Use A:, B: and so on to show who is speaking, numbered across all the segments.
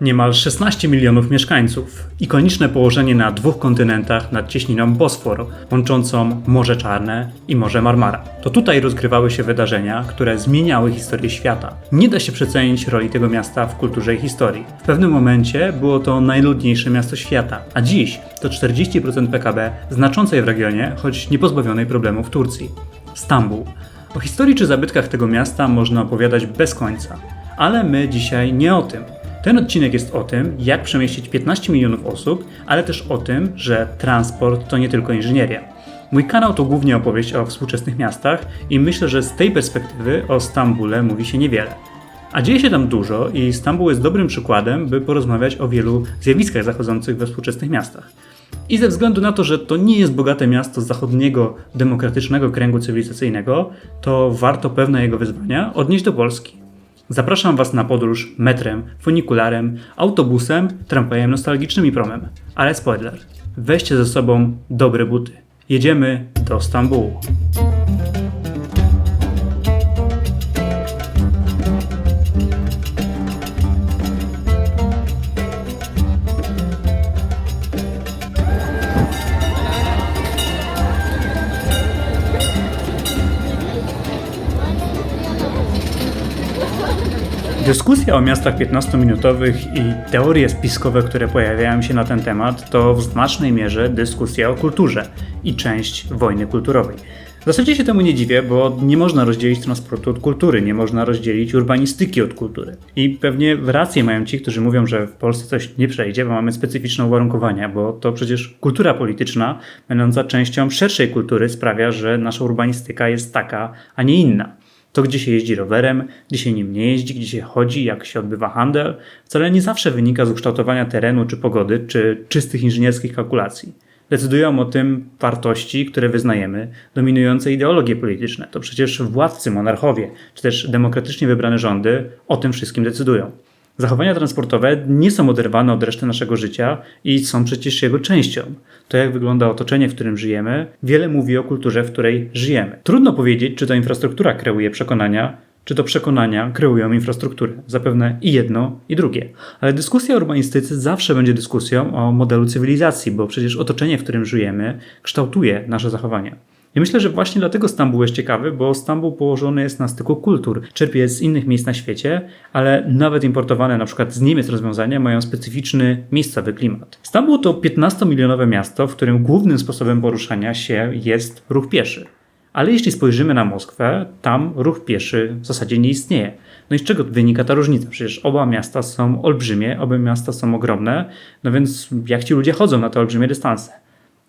A: Niemal 16 milionów mieszkańców. Ikoniczne położenie na dwóch kontynentach nad cieśniną Bosfor, łączącą Morze Czarne i Morze Marmara. To tutaj rozgrywały się wydarzenia, które zmieniały historię świata. Nie da się przecenić roli tego miasta w kulturze i historii. W pewnym momencie było to najludniejsze miasto świata, a dziś to 40% PKB znaczącej w regionie, choć nie pozbawionej problemów Turcji. Stambuł. O historii czy zabytkach tego miasta można opowiadać bez końca. Ale my dzisiaj nie o tym. Ten odcinek jest o tym, jak przemieścić 15 milionów osób, ale też o tym, że transport to nie tylko inżynieria. Mój kanał to głównie opowieść o współczesnych miastach i myślę, że z tej perspektywy o Stambule mówi się niewiele. A dzieje się tam dużo i Stambuł jest dobrym przykładem, by porozmawiać o wielu zjawiskach zachodzących we współczesnych miastach. I ze względu na to, że to nie jest bogate miasto zachodniego, demokratycznego kręgu cywilizacyjnego, to warto pewne jego wyzwania odnieść do Polski. Zapraszam Was na podróż metrem, funikularem, autobusem, tramwajem nostalgicznym i promem. Ale spoiler, weźcie ze sobą dobre buty. Jedziemy do Stambułu. Dyskusja o miastach 15-minutowych i teorie spiskowe, które pojawiają się na ten temat, to w znacznej mierze dyskusja o kulturze i część wojny kulturowej. W zasadzie się temu nie dziwię, bo nie można rozdzielić transportu od kultury, nie można rozdzielić urbanistyki od kultury. I pewnie rację mają ci, którzy mówią, że w Polsce coś nie przejdzie, bo mamy specyficzne uwarunkowania, bo to przecież kultura polityczna, będąca częścią szerszej kultury, sprawia, że nasza urbanistyka jest taka, a nie inna. To, gdzie się jeździ rowerem, gdzie się nim nie jeździ, gdzie się chodzi, jak się odbywa handel, wcale nie zawsze wynika z ukształtowania terenu czy pogody, czy czystych inżynierskich kalkulacji. Decydują o tym wartości, które wyznajemy, dominujące ideologie polityczne. To przecież władcy, monarchowie, czy też demokratycznie wybrane rządy o tym wszystkim decydują. Zachowania transportowe nie są oderwane od reszty naszego życia i są przecież jego częścią. To, jak wygląda otoczenie, w którym żyjemy, wiele mówi o kulturze, w której żyjemy. Trudno powiedzieć, czy to infrastruktura kreuje przekonania, czy to przekonania kreują infrastrukturę. Zapewne i jedno, i drugie. Ale dyskusja o urbanistyce zawsze będzie dyskusją o modelu cywilizacji, bo przecież otoczenie, w którym żyjemy, kształtuje nasze zachowania. I myślę, że właśnie dlatego Stambuł jest ciekawy, bo Stambuł położony jest na styku kultur, czerpie z innych miejsc na świecie, ale nawet importowane na przykład z Niemiec rozwiązania mają specyficzny miejscowy klimat. Stambuł to 15-milionowe miasto, w którym głównym sposobem poruszania się jest ruch pieszy. Ale jeśli spojrzymy na Moskwę, tam ruch pieszy w zasadzie nie istnieje. No i z czego wynika ta różnica? Przecież oba miasta są olbrzymie, oba miasta są ogromne, no więc jak ci ludzie chodzą na te olbrzymie dystanse?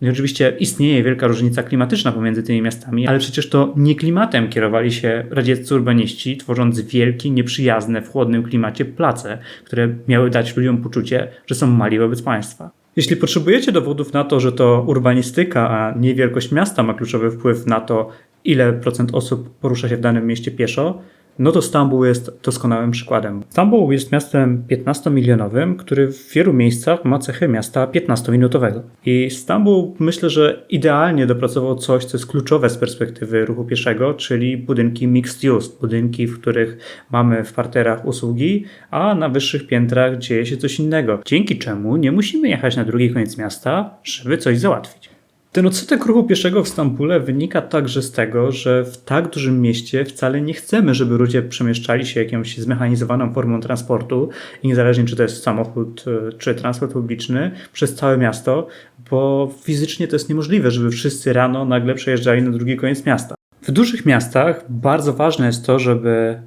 A: No I oczywiście istnieje wielka różnica klimatyczna pomiędzy tymi miastami, ale przecież to nie klimatem kierowali się radzieccy urbaniści, tworząc wielkie, nieprzyjazne w chłodnym klimacie place, które miały dać ludziom poczucie, że są mali wobec państwa. Jeśli potrzebujecie dowodów na to, że to urbanistyka, a nie wielkość miasta ma kluczowy wpływ na to, ile procent osób porusza się w danym mieście pieszo, no to Stambuł jest doskonałym przykładem. Stambuł jest miastem 15-milionowym, który w wielu miejscach ma cechy miasta 15-minutowego. I Stambuł myślę, że idealnie dopracował coś, co jest kluczowe z perspektywy ruchu pieszego, czyli budynki mixed use, budynki, w których mamy w parterach usługi, a na wyższych piętrach dzieje się coś innego, dzięki czemu nie musimy jechać na drugi koniec miasta, żeby coś załatwić. Ten odsetek ruchu pieszego w Stambule wynika także z tego, że w tak dużym mieście wcale nie chcemy, żeby ludzie przemieszczali się jakąś zmechanizowaną formą transportu niezależnie czy to jest samochód e, czy transport publiczny przez całe miasto, bo fizycznie to jest niemożliwe, żeby wszyscy rano nagle przejeżdżali na drugi koniec miasta. W dużych miastach bardzo ważne jest to, żeby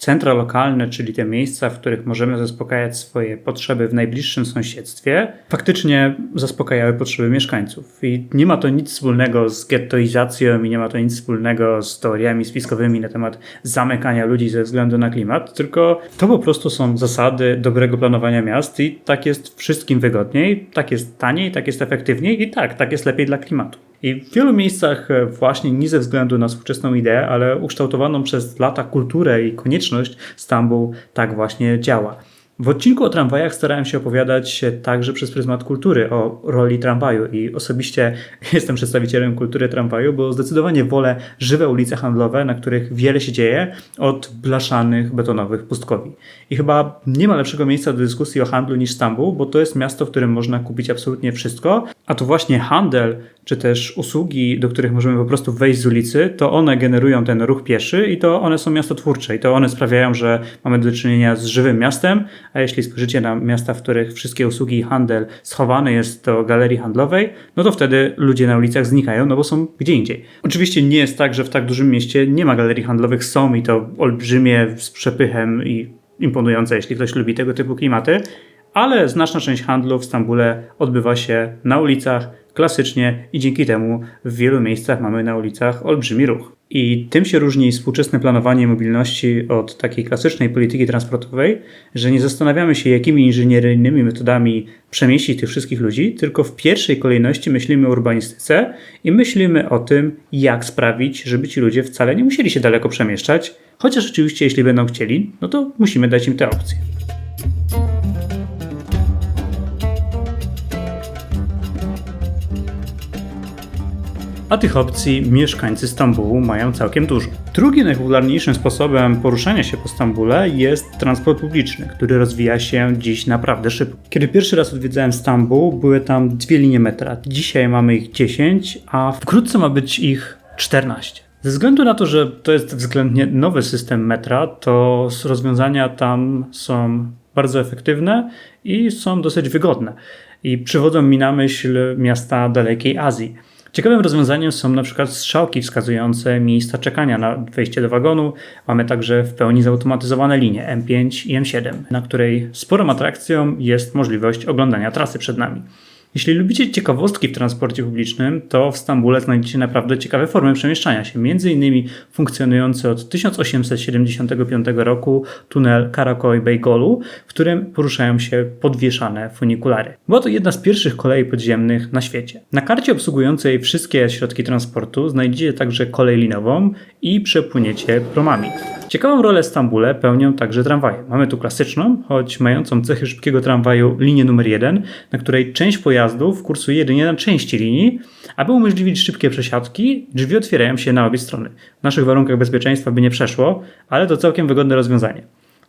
A: centra lokalne, czyli te miejsca, w których możemy zaspokajać swoje potrzeby w najbliższym sąsiedztwie, faktycznie zaspokajały potrzeby mieszkańców. I nie ma to nic wspólnego z gettoizacją i nie ma to nic wspólnego z teoriami spiskowymi na temat zamykania ludzi ze względu na klimat, tylko to po prostu są zasady dobrego planowania miast i tak jest wszystkim wygodniej, tak jest taniej, tak jest efektywniej i tak, tak jest lepiej dla klimatu. I w wielu miejscach e, właśnie nie ze względu na współczesną ideę, ale ukształtowaną przez lata kulturę i konieczność Stambuł tak właśnie działa. W odcinku o tramwajach starałem się opowiadać także przez pryzmat kultury o roli tramwaju i osobiście jestem przedstawicielem kultury tramwaju, bo zdecydowanie wolę żywe ulice handlowe, na których wiele się dzieje, od blaszanych, betonowych pustkowi. I chyba nie ma lepszego miejsca do dyskusji o handlu niż Stambuł, bo to jest miasto, w którym można kupić absolutnie wszystko, a to właśnie handel czy też usługi, do których możemy po prostu wejść z ulicy, to one generują ten ruch pieszy i to one są miastotwórcze i to one sprawiają, że mamy do czynienia z żywym miastem, a jeśli spojrzycie na miasta, w których wszystkie usługi i handel schowany jest do galerii handlowej, no to wtedy ludzie na ulicach znikają, no bo są gdzie indziej. Oczywiście nie jest tak, że w tak dużym mieście nie ma galerii handlowych, są i to olbrzymie z przepychem i imponujące, jeśli ktoś lubi tego typu klimaty, ale znaczna część handlu w Stambule odbywa się na ulicach, klasycznie i dzięki temu w wielu miejscach mamy na ulicach olbrzymi ruch. I tym się różni współczesne planowanie mobilności od takiej klasycznej polityki transportowej, że nie zastanawiamy się, jakimi inżynieryjnymi metodami przemieścić tych wszystkich ludzi, tylko w pierwszej kolejności myślimy o urbanistyce i myślimy o tym, jak sprawić, żeby ci ludzie wcale nie musieli się daleko przemieszczać, chociaż oczywiście, jeśli będą chcieli, no to musimy dać im te opcje. A tych opcji mieszkańcy Stambułu mają całkiem dużo. Drugim najpopularniejszym sposobem poruszania się po Stambule jest transport publiczny, który rozwija się dziś naprawdę szybko. Kiedy pierwszy raz odwiedzałem Stambuł, były tam dwie linie metra. Dzisiaj mamy ich 10, a wkrótce ma być ich 14. Ze względu na to, że to jest względnie nowy system metra, to rozwiązania tam są bardzo efektywne i są dosyć wygodne. I przywodzą mi na myśl miasta dalekiej Azji. Ciekawym rozwiązaniem są na przykład strzałki wskazujące miejsca czekania na wejście do wagonu. Mamy także w pełni zautomatyzowane linie M5 i M7, na której sporą atrakcją jest możliwość oglądania trasy przed nami. Jeśli lubicie ciekawostki w transporcie publicznym, to w Stambule znajdziecie naprawdę ciekawe formy przemieszczania się. Innymi funkcjonujący od 1875 roku tunel Karakoy Beygolu, w którym poruszają się podwieszane funikulary. Była to jedna z pierwszych kolei podziemnych na świecie. Na karcie obsługującej wszystkie środki transportu znajdziecie także kolej linową i przepłyniecie promami. Ciekawą rolę w Stambule pełnią także tramwaje. Mamy tu klasyczną, choć mającą cechy szybkiego tramwaju linię numer 1, na której część pojazdów kursuje jedynie na części linii. Aby umożliwić szybkie przesiadki, drzwi otwierają się na obie strony. W naszych warunkach bezpieczeństwa by nie przeszło, ale to całkiem wygodne rozwiązanie.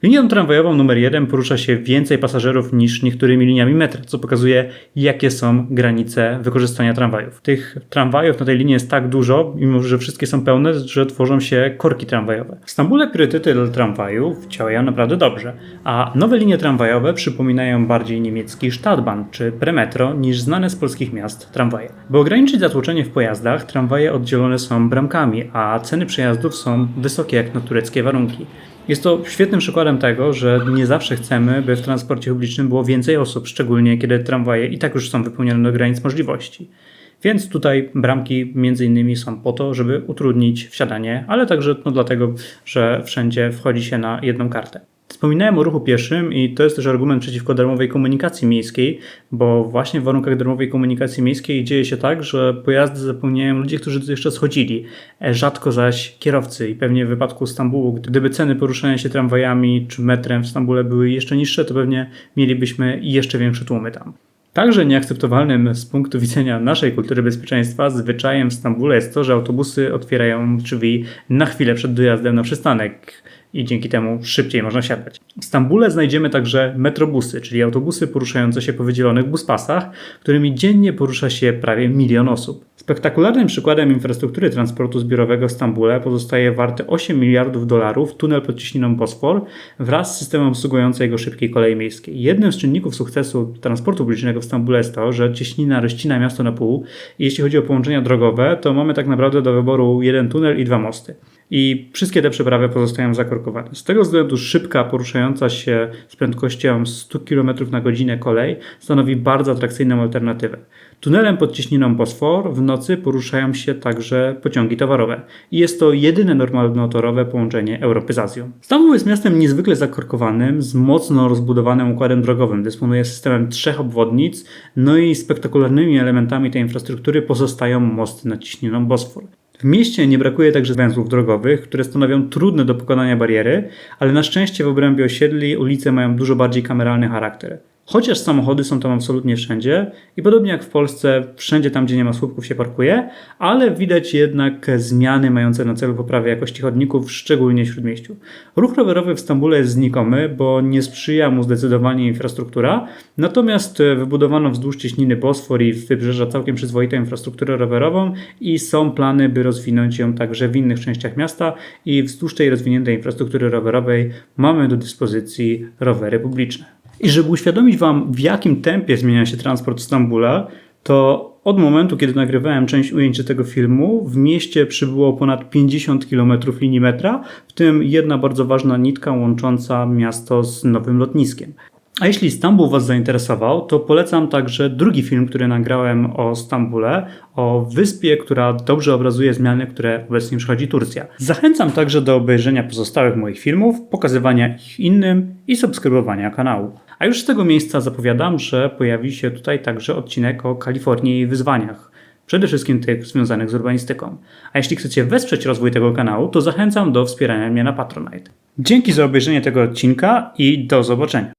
A: Linią tramwajową numer 1 porusza się więcej pasażerów niż niektórymi liniami metra, co pokazuje, jakie są granice wykorzystania tramwajów. Tych tramwajów na tej linii jest tak dużo, mimo że wszystkie są pełne, że tworzą się korki tramwajowe. W Stambule priorytety dla tramwajów działają naprawdę dobrze, a nowe linie tramwajowe przypominają bardziej niemiecki Stadtbahn czy Premetro niż znane z polskich miast tramwaje. By ograniczyć zatłoczenie w pojazdach, tramwaje oddzielone są bramkami, a ceny przejazdów są wysokie jak na tureckie warunki. Jest to świetnym przykładem tego, że nie zawsze chcemy, by w transporcie publicznym było więcej osób, szczególnie kiedy tramwaje i tak już są wypełnione do granic możliwości. Więc tutaj bramki między innymi są po to, żeby utrudnić wsiadanie, ale także no, dlatego, że wszędzie wchodzi się na jedną kartę. Wspominałem o ruchu pieszym i to jest też argument przeciwko darmowej komunikacji miejskiej, bo właśnie w warunkach darmowej komunikacji miejskiej dzieje się tak, że pojazdy zapełniają ludzie, którzy jeszcze schodzili, e, rzadko zaś kierowcy i pewnie w wypadku Stambułu, gdyby ceny poruszania się tramwajami czy metrem w Stambule były jeszcze niższe, to pewnie mielibyśmy jeszcze większe tłumy tam. Także nieakceptowalnym z punktu widzenia naszej kultury bezpieczeństwa zwyczajem w Stambule jest to, że autobusy otwierają drzwi na chwilę przed dojazdem na przystanek i dzięki temu szybciej można siadać. W Stambule znajdziemy także metrobusy, czyli autobusy poruszające się po wydzielonych buspasach, którymi dziennie porusza się prawie milion osób. Spektakularnym przykładem infrastruktury transportu zbiorowego w Stambule pozostaje warty 8 miliardów dolarów tunel pod ciśniną Bosfor wraz z systemem obsługującym jego szybkiej kolei miejskiej. Jednym z czynników sukcesu transportu publicznego w Stambule jest to, że cieśnina rozcina miasto na pół i jeśli chodzi o połączenia drogowe, to mamy tak naprawdę do wyboru jeden tunel i dwa mosty i wszystkie te przeprawy pozostają zakorkowane. Z tego względu szybka, poruszająca się z prędkością 100 km na godzinę kolej stanowi bardzo atrakcyjną alternatywę. Tunelem pod ciśniną Bosfor w nocy poruszają się także pociągi towarowe i jest to jedyne normalnotorowe połączenie Europy z Azją. Stambuł jest miastem niezwykle zakorkowanym, z mocno rozbudowanym układem drogowym. Dysponuje systemem trzech obwodnic, no i spektakularnymi elementami tej infrastruktury pozostają mosty nad ciśniną Bosfor. W mieście nie brakuje także węzłów drogowych, które stanowią trudne do pokonania bariery, ale na szczęście w obrębie osiedli ulice mają dużo bardziej kameralny charakter. Chociaż samochody są tam absolutnie wszędzie i podobnie jak w Polsce, wszędzie tam, gdzie nie ma słupków się parkuje, ale widać jednak zmiany mające na celu poprawę jakości chodników, szczególnie w Śródmieściu. Ruch rowerowy w Stambule jest znikomy, bo nie sprzyja mu zdecydowanie infrastruktura, natomiast wybudowano wzdłuż cieśniny Bosfor i wybrzeża całkiem przyzwoitą infrastrukturę rowerową i są plany, by rozwinąć ją także w innych częściach miasta i wzdłuż tej rozwiniętej infrastruktury rowerowej mamy do dyspozycji rowery publiczne. I żeby uświadomić Wam, w jakim tempie zmienia się transport w Stambule, to od momentu, kiedy nagrywałem część ujęć tego filmu, w mieście przybyło ponad 50 km linii metra, w tym jedna bardzo ważna nitka łącząca miasto z nowym lotniskiem. A jeśli Stambuł Was zainteresował, to polecam także drugi film, który nagrałem o Stambule, o wyspie, która dobrze obrazuje zmiany, które obecnie przechodzi Turcja. Zachęcam także do obejrzenia pozostałych moich filmów, pokazywania ich innym i subskrybowania kanału. A już z tego miejsca zapowiadam, że pojawi się tutaj także odcinek o Kalifornii i wyzwaniach. Przede wszystkim tych związanych z urbanistyką. A jeśli chcecie wesprzeć rozwój tego kanału, to zachęcam do wspierania mnie na Patronite. Dzięki za obejrzenie tego odcinka i do zobaczenia.